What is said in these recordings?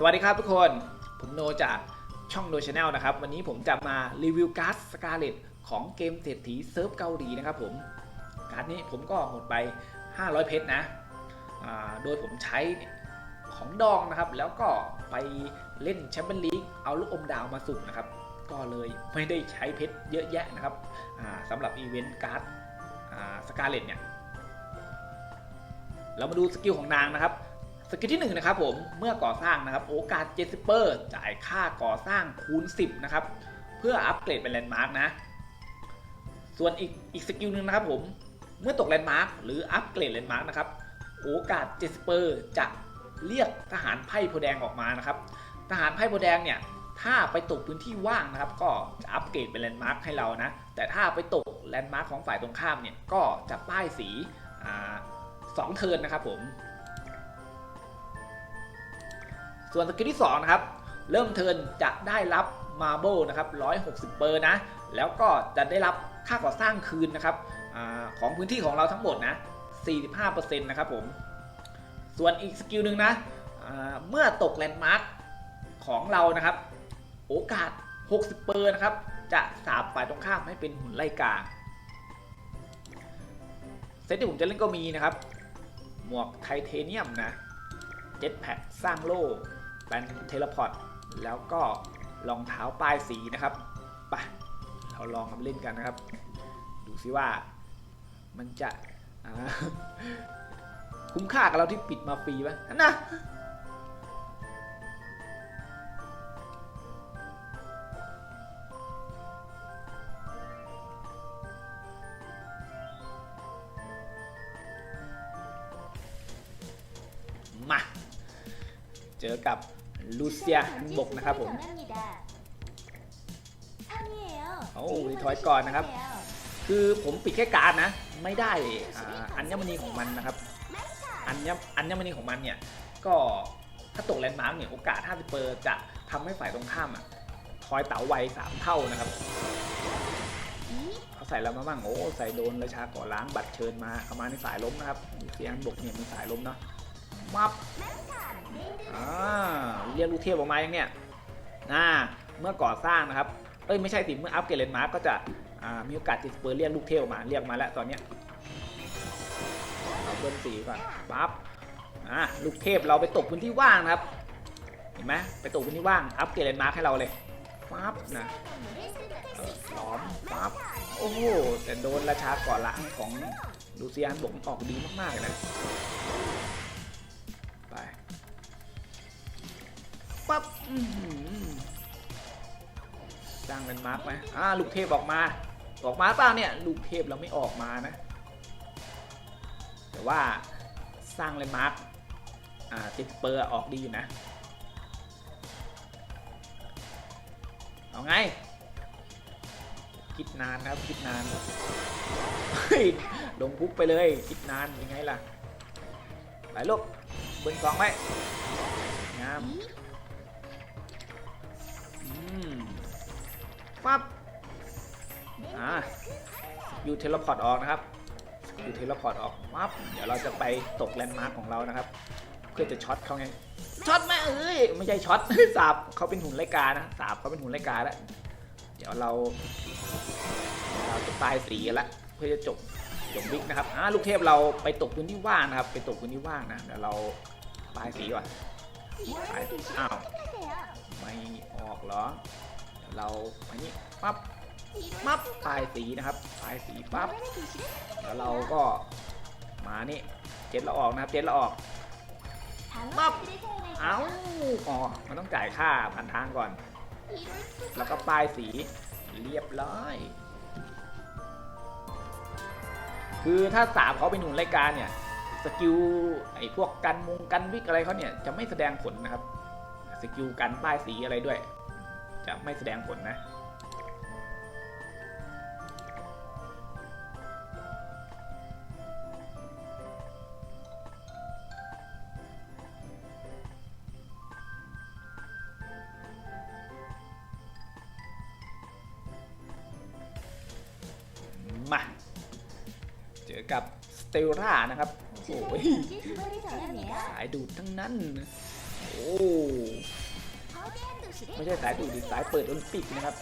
สวัสดีครับทุกคน ผมโนจากช่องโนชาแนลนะครับ วันนี้ผมจะมารีวิวการ์ดสกาเลตของเกมเศรษฐีเซิร์ฟเกาหลีนะครับผม การ์ดนี้ผมก็หมดไป 500 เพชรนะ โดยผมใช้ของดองนะครับ แล้วก็ไปเล่นแชมเปี้ยนลีกเอาลูกอมดาวมาสุ่มนะครับ ก็เลยไม่ได้ใช้เพชรเยอะแยะนะครับสำหรับอีเวนต์การ์ดสกาเลตเนี่ย เรามาดูสกิลของนางนะครับ สกิลที่1นะครับผมเมื่อก่อสร้างนะครับโอกาส70เปอร์จ่ายค่าก่อสร้างคูณ 10 นะครับ เพื่ออัปเกรดเป็นแลนด์มาร์กนะ ส่วนอีกอีกสกิลหนึ่งนะครับผมเมื่อตกแลนด์มาร์กหรืออัปเกรดแลนด์มาร์กนะครับโอกาส70เปอร์จะเรียกทหารไพ่โพแดงออกมานะครับ ทหารไพ่โพแดงเนี่ยถ้าไปตกพื้นที่ว่างนะครับ ก็จะอัปเกรดเป็นแลนด์มาร์กให้เรานะ แต่ถ้าไปตกแลนด์มาร์กของฝ่ายตรงข้ามเนี่ยก็จะป้ายสีสองเทิร์นนะครับผม ส่วนสกิลที่2นะครับเริ่มเทินจะได้รับมาร์เบิลนะครับ160 เปอร์นะ แล้วก็จะได้รับค่าก่อสร้างคืนนะครับอของพื้นที่ของเราทั้งหมดนะ 45%นะครับผม ส่วนอีกสกิลหนึ่งนะเมื่อตกแลนด์มาร์คของเรานะครับ โอกาส 60 เปอร์นะครับ จะสาบฝ่ายตรงข้ามให้เป็นหุ่นไล่กา เซตที่ผมจะเล่นก็มีนะครับ หมวกไทเทเนียมนะ เจ็ตแพ็กสร้างโล่ แปนเทเลพอร์ตแล้วก็รองเท้าป้ายสีนะครับไปเราลองมาเล่นกันนะครับ ดูซิว่ามันจะคุ้มค่ากับเราที่ปิดมาฟรีปะนะมา เจอกับ ลูเซียฮันบกนะครับผมโอ้รีทอยก่อนนะครับ คือผมปิดแค่การดนะ ไม่ได้อ่าอัญมณีของมันนะครับอัญอัญมณีของมันเนี่ย ก็ถ้าตกแลนด์มาร์กเนี่ยโอกาส 50เปอร์จะทำให้ฝ่ายตรงข้ามอะทอยเต๋าไว3เท่านะครับเขาใส่แล้วมาบ้างโอ้ใส่โดนราชาก่อล้างบัตรเชิญมาเอามาในสายล้มนะครับลูเซียฮันบกเนี่ยมีสายล้มเนาะมับ อ่าเรียกลูกเทพออกมาอย่างเนี้ยน่าเมื่อก่อสร้างนะครับ เอ้ยไม่ใช่สิเมื่ออัพเกรดเลนมาร์กก็จะมีโอกาสติดสเปอร์เรียกลูกเทพออกมาเรียกมาแล้วตอนเนี้ยเอาเบิ้ลสีก่อนปั๊บอ่าลูกเทพเราไปตกพื้นที่ว่างนะครับ เห็นไหมไปตกพื้นที่ว่างอัพเกรดเลนมาร์กให้เราเลยปั๊บนะล้อมปั๊บโอ้โหแต่โดนราชาก่อล้างของลูเซียนบกออกดีมากๆเลยนะ สร้างเป็นมาร์กไหมอ่าลูกเทพออกมา ออกมาเปล่าเนี่ย ลูกเทพเราไม่ออกมานะ แต่ว่าสร้างเลยมาร์กอ่าติดเปอร์ออกดีอยู่นะ เอาไง คิดนานนะครับคิดนานลงปุ๊บไปเลย คิดนานยังไงล่ะ ไปลูกเบิ้ลสองไว้งาม ปั๊บอ่ายูเทเลพอร์ตออกนะครับยูเทเลพอร์ตออกปั๊บเดี๋ยวเราจะไปตกแลนด์มาร์กของเรานะครับ เพื่อจะช็อตเขาไงช็อตไหมเอ้ยไม่ใช่ช็อตสาบเขาเป็นหุ่นไลกานะสาบเขาเป็นหุ่นไลกาแล้วเดี๋ยวเราเราจะตายสีกันละเพื่อจะจบจบบิ๊กนะครับอ่าลูกเทพเราไปตกพื้นที่ว่างนะครับ ไปตกพื้นที่ว่างนะเดี๋ยวเราปลายสีก่อนอ้าวไม่ออกเหรอ เราอันนี้ปั๊บปั๊บปลายสีนะครับปลายสีปั๊บแล้วเราก็มานี่เจ็ดเราออกนะครับเจ็ดเราออกปั๊บเอ้าอ๋อมันต้องจ่ายค่าผ่านทางก่อน แล้วก็ป้ายสีเรียบร้อย คือถ้าสามเขาเป็นหนุนรายการเนี่ยสกิลไอ้พวกกันมุงกันวิกอะไรเขาเนี่ยจะไม่แสดงผลนะครับ สกิลกันป้ายสีอะไรด้วย จะไม่แสดงผลนะ มา เจอกับสเตลล่านะครับ โอ้ยสายดูดทั้งนั้น โอ้ ไม่ใช่สายดูดสายเปิดโอลิมปิกนะครับ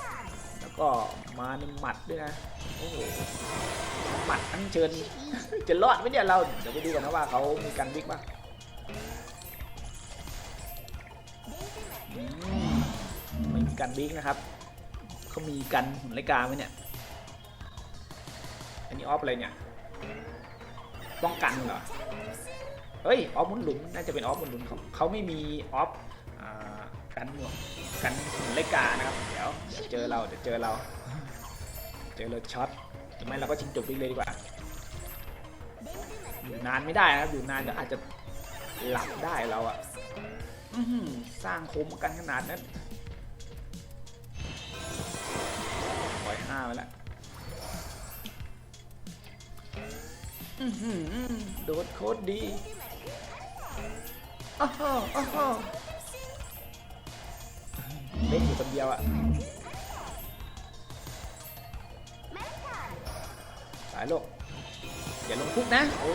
แล้วก็มาในหมัดด้วยนะโอ้โหหมัดอันเชิญ จะรอดไหมเนี่ยเราเดี๋ยวไปดูกันนะว่าเขามีกันบิ๊กป่ะอืมไม่มีกันบิ๊กนะครับเขามีกันหุ่นไรกาไหมเนี่ยอันนี้ออฟอะไรเนี่ยป้องกันเหรอเฮ้ยออฟมุนหลุมน่าจะเป็นออฟมุนหลุมเขาเขาไม่มีออฟอ่า กันหมวกกันหุ่นไรกานะครับ เดี๋ยวเดี๋ยวเจอเราเดี๋ยวเจอเรา เจอเราช็อตทำไมเราก็ชิงจบบิ๊กเลยดีกว่า อยู่นานไม่ได้นะครับอยู่นานเดี๋ยวอาจจะหลับได้เราอะสร้างโคมกันขนาดนั้นปล่อยห้าไปแล้วอื้อหือโดดโคตรดีอ้าวอ้าว ล่นอยู่คนเดียวอะสายโลกอย่าลงคุกนะโอ้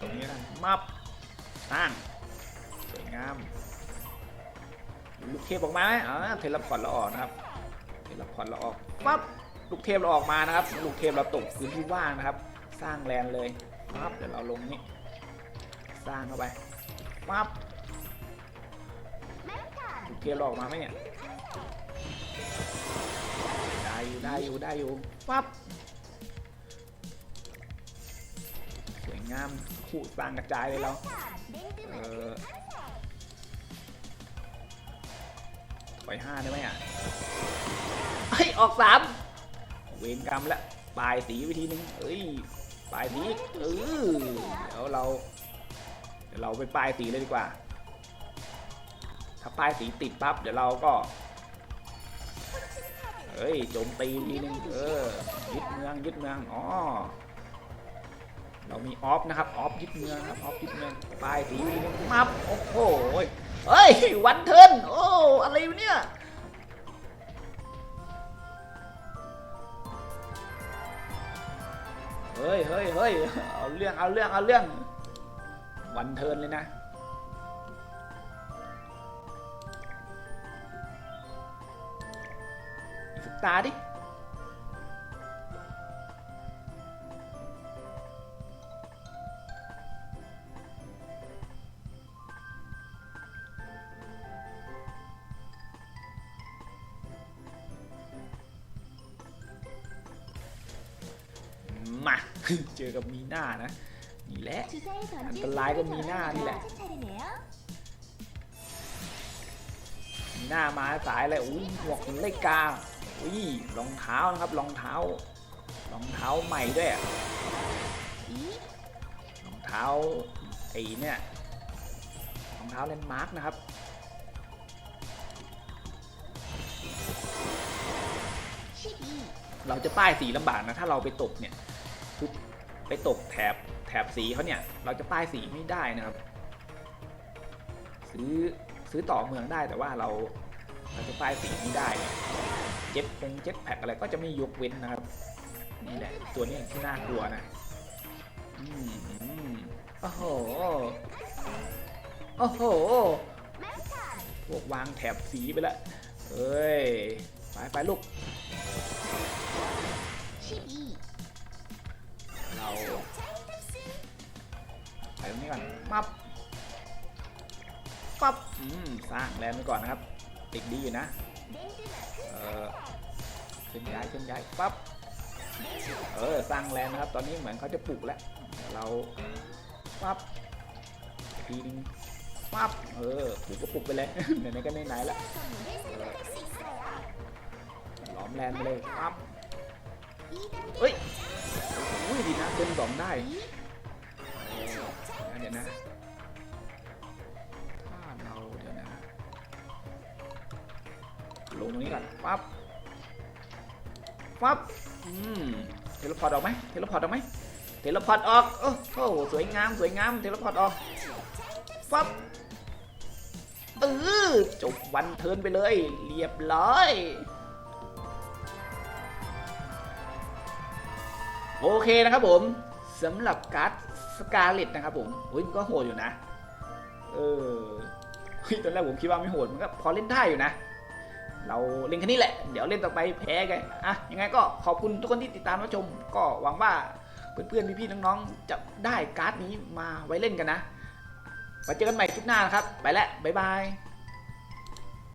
ตรงนี้นะมับตั้งสวยงามลูกเทพออกมาไหมอ๋อเทเลพอร์ตเราออกนะครับเทเลพอร์ตเราออกปั๊บลูกเทพเราออกมานะครับ ลูกเทพเราตกพื้นที่ว่างนะครับ สร้างแลนด์เลยปั๊บเดี๋ยวเราลงนี้สร้างเข้าไปปั๊บ ลูกเทพเราออกมาไหมเนี่ย ได้อยู่ได้อยู่ได้อยู่ปั๊บสวยงามคู่สร้างกระจายเลยเราเออถอยห้าได้ไหมอะเฮ้ยออกสามเวรกรรมแล้วปลายสีวิธีนึงเอ้ยปลายสีเออเดี๋ยวเราเดี๋ยวเราไปปลายสีเลยดีกว่า ถ้าปลายสีติดปั๊บเดี๋ยวเราก็เฮ้ยโจมตีทีนึงเออยึดเมืองยึดเมืองอ๋อเรามีออฟนะครับออฟยึดเมืองครับออฟยึดเมืองปลายสีทีนึงมับโอ้โหเฮ้ยวันเทิร์นโอ้อะไรเนี่ยเฮ้ยเฮ้ยเฮ้ยเอาเรื่องเอาเรื่องเอาเรื่องวันเทิร์นเลยนะ ตาดิ มา เจอกับมีหน้านะนี่แหละ อันตรายก็มีหน้านี่แหละ มีหน้ามาสายเลยอุ้ยหมวกเลกา อุ้ยรองเท้านะครับรองเท้ารองเท้าใหม่ด้วยอะรองเท้าไอ้เนี่ยรองเท้าเลนด์มาร์กนะครับเราจะป้ายสีลำบากนะถ้าเราไปตกเนี่ยปุ๊บไปตกแถบแถบสีเขาเนี่ยเราจะป้ายสีไม่ได้นะครับ ซื้อซื้อต่อเมืองได้แต่ว่าเราเราจะป้ายสีไม่ได้ เนี่ยเจ็ตพงเจ็ตแพ็กอะไรก็จะไม่ยกเว้นนะครับ นี่แหละ ตัวนี้ที่น่ากลัวนะอโอ้โห โอ้โห พวกวางแถบสีไปล้วเอ้ย ไปไปลูก เราไปตรงนี้ก่อนปับปั๊บอืมสร้างแลนด์ไปก่อนนะครับติดดีอยู่นะ เออขึ้นย้ายขึ้นย้ายปั๊บเออสร้างแลนด์นะครับ ตอนนี้เหมือนเขาจะปลูกแล้วเราปั๊บอีกทีนึงปั๊บเออปลูกก็ปลูกไปเลยไหนๆก็ไหนๆแล้วล้อมแลนด์ไปเลยปั๊บเฮ้ยอุ้ยดีนะเป็นสองได้เดี๋ยวนะ ตรงนี้ก่อนปั๊บปั๊บอืมเทเลพอร์ตออกไหมเทเลพอร์ตออกไหมเทเลพอร์ตออกโอ้โหสวยงามสวยงามเทเลพอร์ตออกปั๊บเออจบวันเทิร์นไปเลย เรียบร้อยโอเคนะครับผมสำหรับการ์ดสกาเลตนะครับผมอุ้ยก็โหดอยู่นะ เออฮ้ยตอนแรกผมคิดว่าไม่โหดมันก็พอเล่นได้อยู่นะ เราเล่นแค่นี้แหละ เดี๋ยวเล่นต่อไปแพ้ไงอะยังไงก็ขอบคุณทุกคนที่ติดตามรับชม ก็หวังว่าเพื่อนๆพี่ๆน้องๆจะได้การ์ดนี้มาไว้เล่นกันนะไว้เจอกันใหม่คลิปหน้านะครับ ไปแล้วบ๊ายบาย